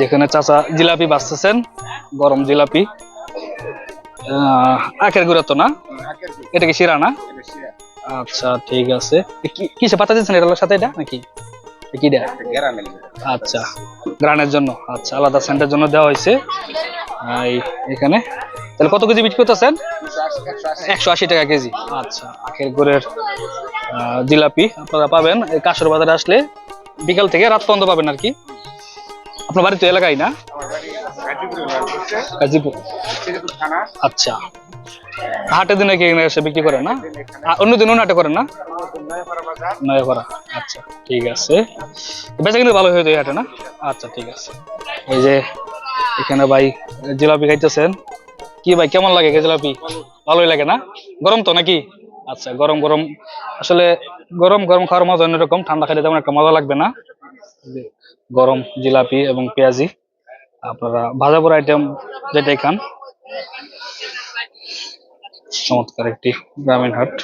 যেখানে চাচা জিলাপি বাঁচতেছেন, গরম জিলাপি। আখের গুঁড়া তো না? এটা কি শিরা না? আচ্ছা ঠিক আছে। কিসে পাতা দিচ্ছেন এটার সাথে এটা নাকি? কি আচ্ছা গ্রানের জন্য। আচ্ছা আলাদা সেন্টের জন্য দেওয়া হয়েছে। এখানে? তাহলে কত কেজি বিক্রি করতেছেন? একশো আশি টাকা কেজি। আচ্ছা আখের গুড়ের জিলাপি আপনারা পাবেন। কাশর বাজারে আসলে বিকাল থেকে রাত পর্যন্ত পাবেন আর কি। আপনার বাড়ি তো এলাকায় না? গাজীপুর আচ্ছা। হাটের দিনে কি এসে বিক্রি করেন না? অন্য দিন অন্য হাটে করেন না? নয়াপাড়া আচ্ছা ঠিক আছে। বেচা কিন্তু ভালো হয়ে যায় হাটে না? আচ্ছা ঠিক আছে। এই যে এখানে ভাই জিলাপি খাইতেছেন। কি ভাই কেমন লাগে জিলাপি? ভালোই লাগে না? গরম তো নাকি? আচ্ছা গরম গরম। আসলে গরম গরম খাওয়ার মজা অন্যরকম ঠান্ডা খাইলে তেমন একটা মজা লাগবে না। এই গরম জিলাপি এবং পেঁয়াজি আপনারা ভাজাপুর আইটেম যেটাই খান। চমৎকার একটি গ্রামীণ হাট।